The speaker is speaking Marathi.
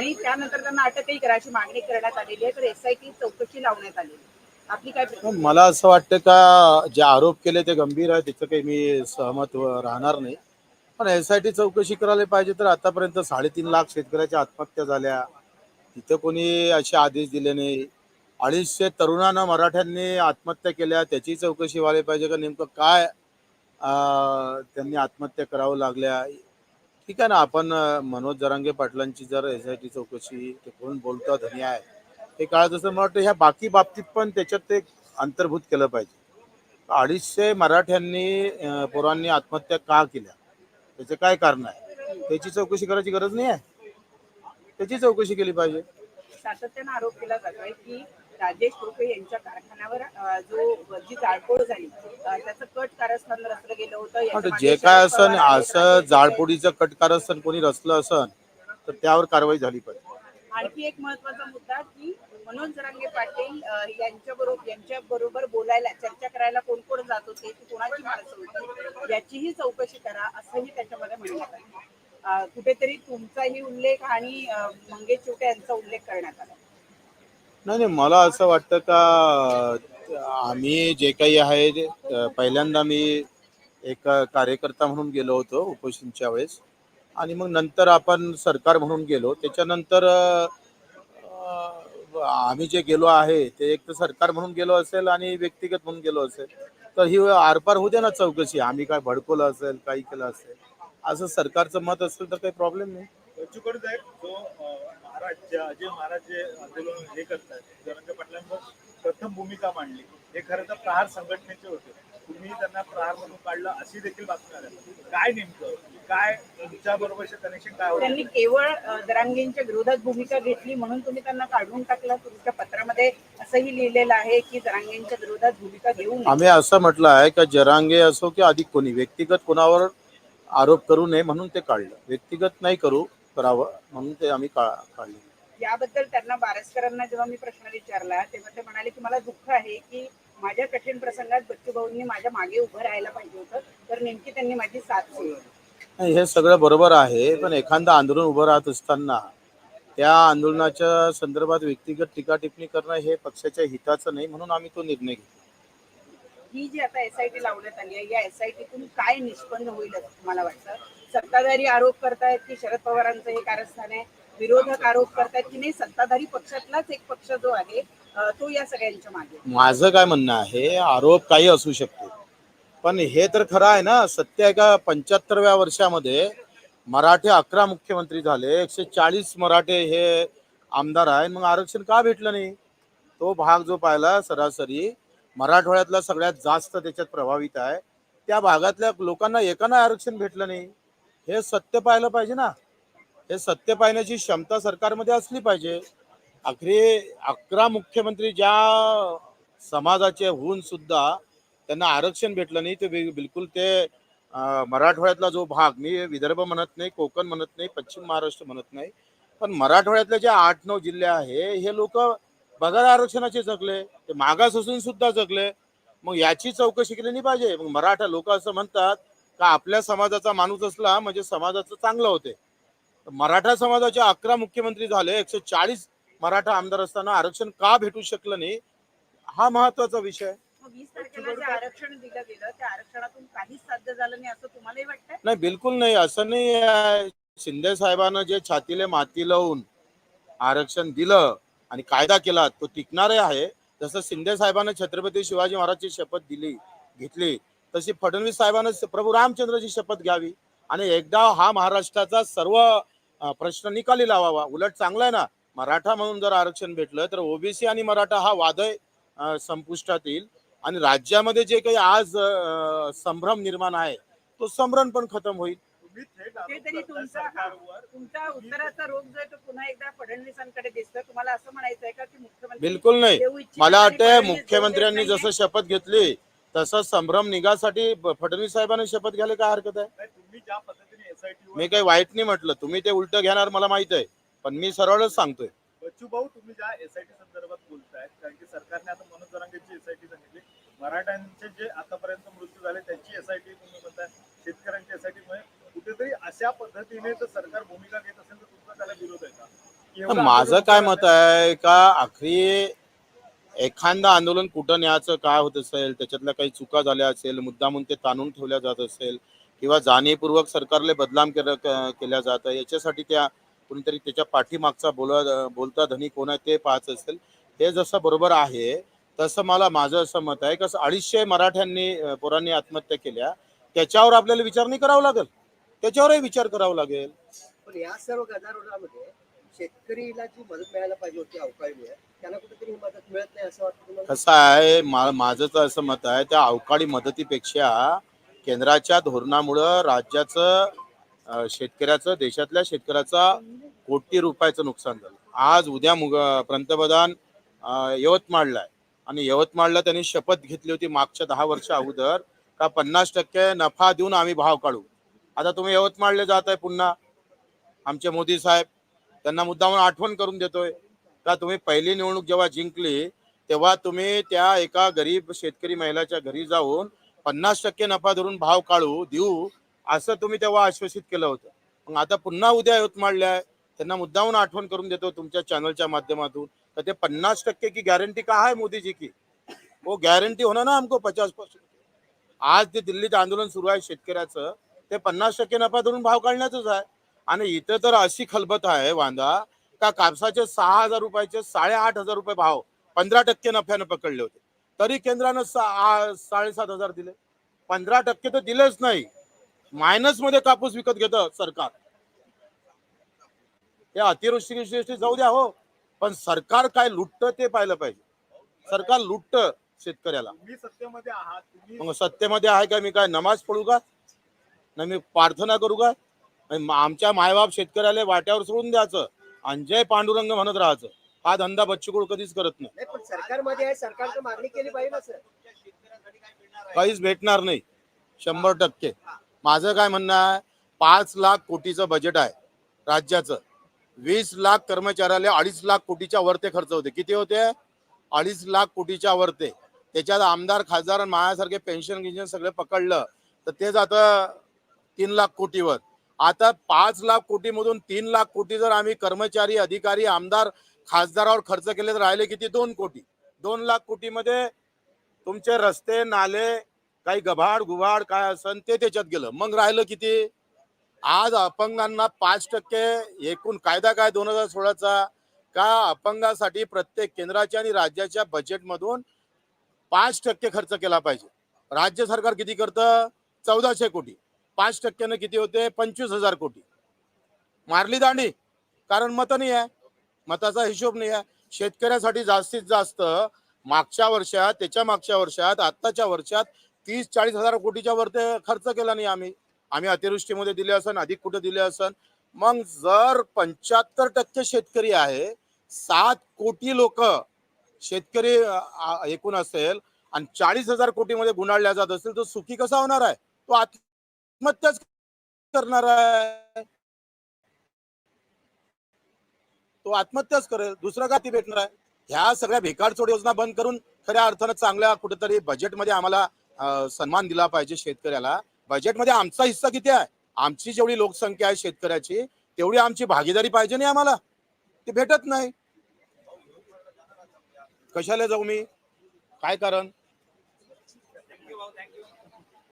आणि त्यानंतर त्यांना अटकही करायची मागणी करण्यात आलेली आहे तर एसआयटी चौकशी लावण्यात आलेली आपली काय मला असं वाटतं का जे आरोप केले ते गंभीर आहे त्याचं काही मी सहमत राहणार नाही. पण एस आय टी चौकशी करायला पाहिजे तर आतापर्यंत साडेतीन लाख शेतकऱ्याच्या आत्महत्या झाल्या. तिथं कोणी असे आदेश दिले नाही. अडीचशे तरुणांना मराठ्यांनी आत्महत्या केल्या त्याची चौकशी व्हायला पाहिजे का? नेमकं काय त्यांनी आत्महत्या करावं लागल्या? ठीक आहे ना आपण मनोज जरांगे पाटलांची जर एस आय टी चौकशी ते कोण बोलतो धनी आहे हे काळ जसं मला वाटतं ह्या बाकी बाबतीत पण त्याच्यात ते अंतर्भूत केलं पाहिजे. अडीचशे मराठ्यांनी पोरांनी आत्महत्या का केल्या? त्याचं काय कारण आहे? त्याची चौकशी करायची गरज नाही आहे? त्याची चौकशी केली पाहिजे. सातत्यानं आरोप केला जातोय की राजेश टोपे यांच्या कारखान्यावर जो जी जाळपोळ झाली त्याचं कट कारस्थान रचलं गेलं होतं जे काय असन असं राजेश जाळपोळीचं कटकार असन कोणी रचलं असन तर त्यावर कारवाई झाली पाहिजे. आणखी एक महत्त्वाचा मुद्दा की मनोज जरांगे पाटील यांच्या बरोबर यांच्या बरोबर बोलायला चर्चा करायला कोण कोण जात होते ती कोणाची माणसं होती याचीही चौकशी करा असंही त्याच्यामध्ये म्हणण्यात आलं. कुठेतरी तुमचाही उल्लेख आणि मंगेश चिवटे यांचा उल्लेख करण्यात आला. नाही नाही मला असं वाटतं का आम्ही जे काही आहे पहिल्यांदा मी एक कार्यकर्ता म्हणून गेलो होतो उपोषणच्या वेळेस. आणि मग नंतर आपण सरकार म्हणून गेलो. त्याच्यानंतर आम्ही जे गेलो आहे ते एक तर सरकार म्हणून गेलो असेल आणि व्यक्तिगत म्हणून गेलो असेल. तर ही आरपार होऊ दे ना चौकशी. आम्ही काय भडकवलं असेल काही केलं असेल. असं सरकारचं मत असेल तर काही प्रॉब्लेम नाही. बच्चूकडे साहेब जो महाराज जे अजय महाराज जे आंदोलन हे करतात जरंगे पाटलांवर प्रथम भूमिका मांडली. हे खरं तर प्रहार संघटनेचे होते. तुम्ही त्यांना प्रहार म्हणून काढलं अशी देखील बातमी आल्या. काय नेमकं? काय तुमच्या बरोबरचे कनेक्शन काय त्यांनी होतं केवळ अ, जरांगेंच्या विरोधात भूमिका घेतली म्हणून तुम्ही त्यांना काढून टाकलं. तुमच्या पत्रामध्ये असंही लिहिलेलं आहे की जरांगेंच्या विरोधात भूमिका घेऊ नये. आम्ही असं म्हटलं आहे का जरांगे असो की अधिक कोणी व्यक्तिगत कोणावर आरोप करू नये म्हणून ते काढलं. व्यक्तिगत नाही करू करावं म्हणून ते आम्ही का काढले. याबद्दल त्यांना बारसकरांना जेव्हा मी प्रश्न विचारला तेव्हा ते म्हणाले की मला दुःख आहे की माझ्या कठीण प्रसंगात बच्चू भाऊंनी माझ्या मागे उभं राहायला पाहिजे होतं तर नेमकी त्यांनी माझी साथ सोडली हे सगळं बरोबर आहे पण एखादं आंदोलन उभं राहत असताना त्या आंदोलनाच्या संदर्भात व्यक्तिगत टीका टिप्पणी करणं हे पक्षाच्या हिताचं नाही म्हणून आम्ही तो निर्णय घेतला. ही जी आता एसआयटी लावण्यात आली आहे या एसआयटीतून काय निष्पन्न होईल असं तुम्हाला वाटतं? सत्ताधारी आरोप करतायत की शरद पवारांचं हे कारस्थान आहे विरोधक आरोप करतायत की नाही? सत्ताधारी पक्षातलाच एक पक्ष जो आहे तो या सगळ्यांच्या मागे माझं काय म्हणणं आहे आरोप काही असू शकतो. पण हे तर खरं आहे ना सत्य आहे का? पंच्याहत्तरव्या वर्षामध्ये मराठे अकरा मुख्यमंत्री झाले एकशे चाळीस मराठे हे आमदार आहे मग आरक्षण का भेटलं नाही? तो भाग जो पाहिला सरासरी मराठवाड्यातला सगळ्यात जास्त त्याच्यात प्रभावित आहे. त्या भागातल्या लोकांना एकाना आरक्षण भेटलं नाही. हे सत्य पाहिलं पाहिजे ना. हे सत्य पाहण्याची क्षमता सरकारमध्ये असली पाहिजे. आखरी अकरा मुख्यमंत्री ज्या समाजाचे होऊन सुद्धा त्यांना आरक्षण भेटलं नाही ते बिलकुल ते मराठवाड्यातला जो भाग मी विदर्भ म्हणत नाही कोकण म्हणत नाही पश्चिम महाराष्ट्र म्हणत नाही. पण मराठवाड्यातले जे आठ नऊ जिल्हे आहे हे लोक बघा आरक्षणाचे जगले ते मागास असून सुद्धा जगले. मग याची चौकशी केली नाही पाहिजे. मग मराठा लोक असं म्हणतात का आपल्या समाजाचा माणूस असला म्हणजे समाजाचं चांगलं होते. मराठा समाजाचे अकरा मुख्यमंत्री झाले एकशे चाळीस मराठा आमदार असताना आरक्षण का भेटू शकलं नाही? हा महत्त्वाचा विषय. आरक्षण दिलं गेलं त्या आरक्षणातून काहीच साध्य झालं नाही असं तुम्हालाही वाटतंय? नाही बिलकुल नाही. असं नाही. शिंदे साहेबांना जे छातीले माती लावून आरक्षण दिलं आणि कायदा केला तो टिकणारे आहे. जसं शिंदे साहेबांना छत्रपती शिवाजी महाराजची शपथ दिली घेतली तशी फडणवीस साहेबांना प्रभू रामचंद्रची शपथ घ्यावी. आणि एकदा हा महाराष्ट्राचा सर्व प्रश्न निकाली लावावा. उलट चांगला आहे ना मराठा म्हणून जर आरक्षण भेटलं तर ओबीसी आणि मराठा हा वादय संपुष्टात येईल. आणि राज्यामध्ये जे काही आज संभ्रम निर्माण आहे तो संभ्रम पण खतम होईल. तुम्ही थेट आरोप कुठेतरी करताय तुमचा सरकारवर. तुमचा उत्तराचा रोग जो आहे तो पुन्हा एकदा फडणवीसांकडे दिसतोय. तुम्हाला असं म्हणायचं आहे का की मुख्यमंत्री बिलकुल नाही. देऊ मला आणि वाटतं फडणवीस मुख्यमंत्र्यांनी देऊ देत जसं शपथ घेतली तसं संभ्रम निघासाठी ब- फडणवीस साहेबांनी शपथ घ्यायला काय हरकत आहे? नाही, तुम्ही ज्या पद्धतीने एसआयटी मी काही वाईट नाही म्हटलं. तुम्ही ते उलट घेणार मला माहीत आहे. पण मी सरळच सांगतोय. बच्चू भाऊ तुम्ही ज्या एसआयटी संदर्भात बोलताय कारण की सरकारने आता मनोज जरांगेची एसआयटी सांगितली. मराठ्यांचे जे आतापर्यंत मृत्यू झाले त्यांची एसआयटी तुम्ही म्हणताय. शेतकऱ्यांची एसआयटी मुळे कुठेतरी अशा पद्धतीने जर सरकार भूमिका घेत असेल तर तुमचा त्याला विरोध आहे का? माझं काय मत आहे का आखरी एखादं आंदोलन कुठं न्यायचं काय होत असेल त्याच्यातल्या काही चुका झाल्या असेल मुद्दामून ते ताणून ठेवल्या जात असेल किंवा जाणीवपूर्वक सरकारले बदनाम केल्या जात याच्यासाठी त्या कोणीतरी त्याच्या पाठीमागचा बोला बोलता धनी कोण आहे ते पाहत असेल. हे जसं बरोबर आहे तसं मला माझं असं मत आहे कसं अडीचशे मराठ्यांनी पोरांनी आत्महत्या केल्या त्याच्यावर आपल्याला विचार नाही करावा लागेल. त्याच्यावरही विचार करावा लागेल. पण या सर्व गदारोळामध्ये शेतकरीला जी मदत मिळायला पाहिजे होती अवकाळी त्यांना कुठेतरी मदत मिळत नाही असं वाटतं तुम्हाला? कसं आहे मा- माझं तर असं मत आहे त्या अवकाळी मदतीपेक्षा केंद्राच्या धोरणामुळं राज्याचं अं, शेतकऱ्याचं देशातल्या शेतकऱ्याचा कोटी रुपयाचं नुकसान झालं. आज उद्या मुग पंतप्रधान अं, यवतमाळला आहे. आणि यवतमाळला त्यांनी शपथ घेतली होती मागच्या दहा वर्ष अगोदर का पन्नास टक्के नफा देऊन आम्ही भाव काढू. आता तुम्ही यवतमाळला जात आहे पुन्हा. आमचे मोदी साहेब त्यांना मुद्दामून आठवण करून देतोय. का तुम्ही पहिली निवडणूक जेव्हा जिंकली तेव्हा तुम्ही त्या एका गरीब शेतकरी महिलाच्या घरी जाऊन पन्नास टक्के नफा धरून भाव काढू देऊ असं तुम्ही तेव्हा आश्वासित केलं होतं. मग आता पुन्हा उद्या यवतमाळले आहे. त्यांना मुद्दाहून आठवण करून देतो तुमच्या चॅनलच्या माध्यमातून. तर ते पन्नास टक्के की गॅरंटी का आहे मोदीजी की? वो गॅरंटी होणार ना हमको पचास पर्सेंट आज ते दिल्लीत आंदोलन सुरू आहे शेतकऱ्याचं. ते पन्नास टक्के नफा धरून भाव काढण्याचंच आहे. आणि इथं तर अशी खलबत आहे वांदा का कापसाचे सहा हजार रुपयाचे साडेआठ हजार रुपये भाव पंधरा टक्के नफ्यानं पकडले होते. तरी केंद्रानं साडेसात हजार दिले. पंधरा टक्के तर दिलेच नाही. मायनसमध्ये कापूस विकत घेतं सरकार. ते अतिवृष्टी जाऊ द्या हो. पण सरकार काय लुटतं ते पाहिलं पाहिजे. सरकार लुटतं शेतकऱ्याला. मग सत्तेमध्ये आहे का मी काय नमाज पडू का? नाही मी प्रार्थना करू का? आमच्या मायबाप शेतकऱ्याला वाट्यावर सोडून द्यायचं आणि जय पांडुरंग म्हणत राहायचं. हा धंदा बच्चूकुळ कधीच करत नाही. पण सरकारमध्ये आहे सरकारनं मागणी केली पाहिजे ना सर. काहीच भेटणार नाही. शंभर टक्के. माझं काय म्हणणं आहे पाच लाख कोटीचं बजेट आहे राज्याचं. वीस लाख कर्मचाऱ्याला अडीच लाख कोटीच्या वरते खर्च होते. किती होते? अडीच लाख कोटीच्या वरते. त्याच्यात आमदार खासदार आणि माझ्यासारखे पेन्शन गिन्शन सगळं पकडलं. तर ते जातं तीन लाख कोटीवर. आता पाच लाख कोटीमधून तीन लाख कोटी जर आम्ही कर्मचारी अधिकारी आमदार खासदारावर खर्च केले तर राहिले किती? दोन कोटी. दोन लाख कोटीमध्ये तुमचे रस्ते नाले काही गभाड गुभाड काय असन ते त्याच्यात गेलं. मग राहिलं किती? आज अपंगांना पाच टक्के एकूण कायदा काय दोन हजार सोळाचा? का अपंगासाठी प्रत्येक केंद्राच्या आणि राज्याच्या बजेटमधून पाच टक्के खर्च केला पाहिजे? राज्य सरकार किती करतं? चौदाशे कोटी. पाच टक्क्यानं किती होते? पंचवीस हजार कोटी. मारली दांडी. कारण मतं नाही आहे. मताचा हिशोब नाही आहे. शेतकऱ्यासाठी जास्तीत जास्त मागच्या वर्षात त्याच्या मागच्या वर्षात आत्ताच्या वर्षात तीस चाळीस हजार कोटीच्या वर ते खर्च केला नाही आम्ही. आम्ही अतिवृष्टीमध्ये दिले असन अधिक कुठे दिले असन. मग जर पंच्याहत्तर टक्के शेतकरी आहे सात कोटी लोक शेतकरी एकूण असेल आणि चाळीस हजार कोटीमध्ये गुंडाळल्या जात असेल तर सुखी कसा होणार आहे? तो आत आत्महत्याच करणार आहे. तो आत्महत्याच करेल दुसरं का ती भेटणार आहे? ह्या सगळ्या भिकारचोड योजना बंद करून खऱ्या अर्थानं चांगल्या कुठेतरी बजेटमध्ये आम्हाला सन्मान दिला पाहिजे शेतकऱ्याला. बजेटमध्ये आमचा हिस्सा किती आहे? आमची जेवढी लोकसंख्या आहे शेतकऱ्याची तेवढी आमची भागीदारी पाहिजे नाही आम्हाला. ती भेटत नाही. कशाला जाऊ मी? काय कारण?